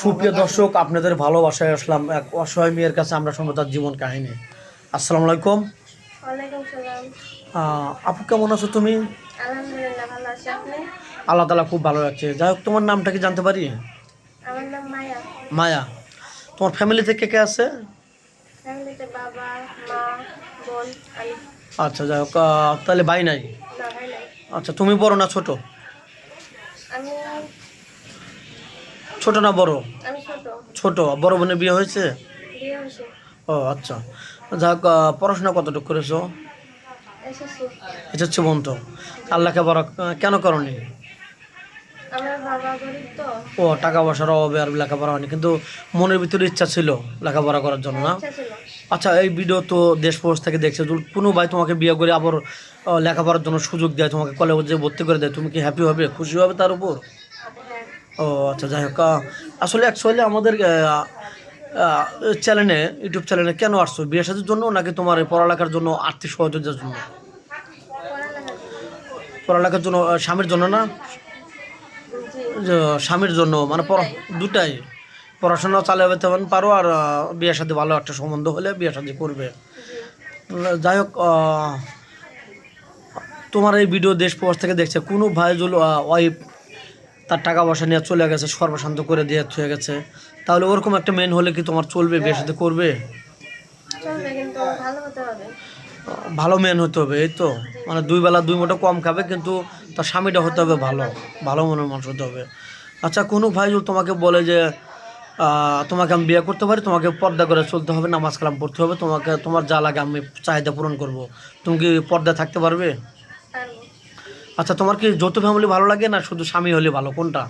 সুপ্রিয় দর্শক আপনাদের ভালোবাসায় আসলাম এক অসহায় মেয়ের কাছে আমরা শুনব তার জীবন কাহিনী। আসসালামু আলাইকুম। আপু কেমন আছো তুমি? আল্লাহ তালা খুব ভালো লাগছে যাই হোক তোমার নামটা কি জানতে পারি? মায়া। তোমার ফ্যামিলিতে কে কে আছে? আচ্ছা যাই হোক তাহলে ভাই নাই। আচ্ছা তুমি বড় না ছোট আমি ছোট না বড়? ছোট। বড় বোনের বিয়ে হয়েছে? ও আচ্ছা। আহ, পড়াশোনা কতটুকু করেছ? এসেছি হচ্ছে বোন তো আল্লাহকে বড় কেন করনি? ও টাকা পয়সার অভাবে আর লেখাপড়া হয়নি। কিন্তু মনের ভিতরে ইচ্ছা ছিল লেখাপড়া করার জন্য না? আচ্ছা এই ভিডিও তো দেশ প্রবাস থেকে দেখছে। কোনো ভাই তোমাকে বিয়ে করে আবার লেখাপড়ার জন্য সুযোগ দেয় তোমাকে কলেজে ভর্তি করে দেয়। তুমি কি হ্যাপি হবে খুশি হবে তার উপর? ও আচ্ছা যাই হোক আসলে অ্যাকচুয়ালি আমাদের চ্যানেলে ইউটিউব চ্যানেলে কেন আসছো? বিয়ে সাথের জন্য নাকি তোমার পড়ালেখার জন্য আর্থিক সহযোগিতার জন্য? পড়ালেখার জন্য স্বামীর জন্য না? স্বামীর জন্য মানে পড়া- দুটাই। পড়াশোনা চালিয়ে যেতে পারো আর বিয়ের সাথে ভালো একটা সম্বন্ধ হলে বিয়ে সাথে করবে। যাই হোক তোমার এই ভিডিও দেশ প্রবাস থেকে দেখছে, কোনো ভাইজুল ওয়াইফ তার টাকা পয়সা নিয়ে চলে গেছে সর্বশান্ত করে দিয়ে হয়ে গেছে। তাহলে ওরকম একটা মেন হলে কি তোমার চলবে বিয়ের সাথে করবে? ভালো মেন হতে হবে এই তো। মানে দুই বেলা দুই মোটা কম খাবে কিন্তু তার স্বামীটা হতে হবে ভালো ভালো মনের মানুষ হতে হবে। আচ্ছা কোনো ভাই যদি তোমাকে বলে যে তোমাকে আমি বিয়ে করতে পারি তোমাকে পর্দা করে চলতে হবে নামাজ কালাম পড়তে হবে তোমাকে তোমার যা লাগে আমি চাহিদা পূরণ করব। তুমি কি পর্দা থাকতে পারব? আচ্ছা তোমার কি যৌথ ফ্যামিলি ভালো লাগে না শুধু স্বামী হলে ভালো? কোনটা?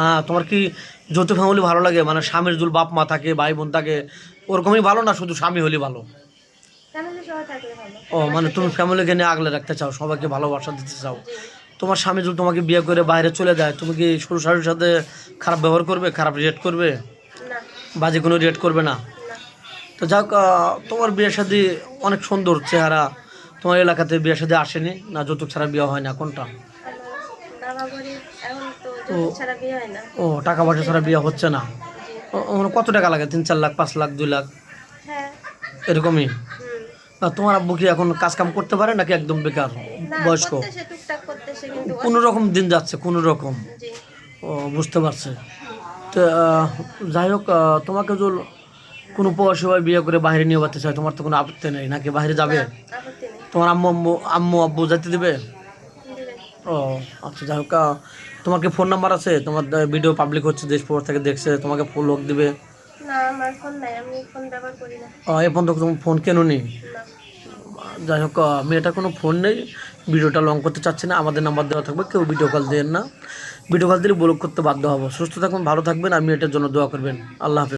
না তোমার কি যৌথ ফ্যামিলি ভালো লাগে? মানে স্বামীর জুল বাপ মা থাকে ভাই বোন থাকে ওরকমই ভালো না শুধু স্বামী হলে ভালো? ও মানে তুমি ফ্যামিলিকে নিয়ে আগলে রাখতে চাও সবাইকে ভালোবাসা দিতে চাও। তোমার স্বামী যদি তোমাকে বিয়ে করে বাইরে চলে যায় তুমি কি শ্বশুর শাশুড়ির সাথে খারাপ ব্যবহার করবে খারাপ রিয়েট করবে? বাজে কোনো রিয়েট করবে না? তো যাক তোমার বিয়ের সাথে অনেক সুন্দর চেহারা। তোমার এলাকাতে বিয়ের সাথে আসেনি? না যৌতুক ছাড়া বিয়ে হয় না কোনটা? বিয়ে ও টাকা পয়সা ছাড়া বিয়ে হচ্ছে না? কত টাকা লাগে? তিন চার লাখ পাঁচ লাখ দুই লাখ? হ্যাঁ। এরকমই? তোমার আব্বু কি এখন কাজ কাম করতে পারে নাকি একদম বেকার বয়স্ক? কোনো রকম দিন যাচ্ছে কোনো রকম? ও বুঝতে পারছে। তো যাই হোক তোমাকে যদি কোনো পৌরসভায় বিয়ে করে বাইরে নিয়ে যেতে চায় তোমার তো কোনো আপত্তি নেই নাকি বাইরে যাবে? তোমার আম্মু আম্মু আম্মু আব্বু যেতে দিবে? ও আচ্ছা যাই হোক আহ, তোমার কি ফোন নাম্বার আছে? তোমার ভিডিও পাবলিক হচ্ছে দেশ পর থেকে দেখছে তোমাকে ফোন লোক দিবে। আহ, এ পর্যন্ত তুমি ফোন কেন নি। যাই হোক আহ, মেয়েটার কোনো ফোন নেই ভিডিওটা লং করতে চাচ্ছে না আমাদের নাম্বার দেওয়া থাকবে কেউ ভিডিও কল দেন না। ভিডিও কল দিলে ব্লক করতে বাধ্য হব। সুস্থ থাকবেন ভালো থাকবেন আর মেয়েটার জন্য দোয়া করবেন। আল্লাহ হাফেজ।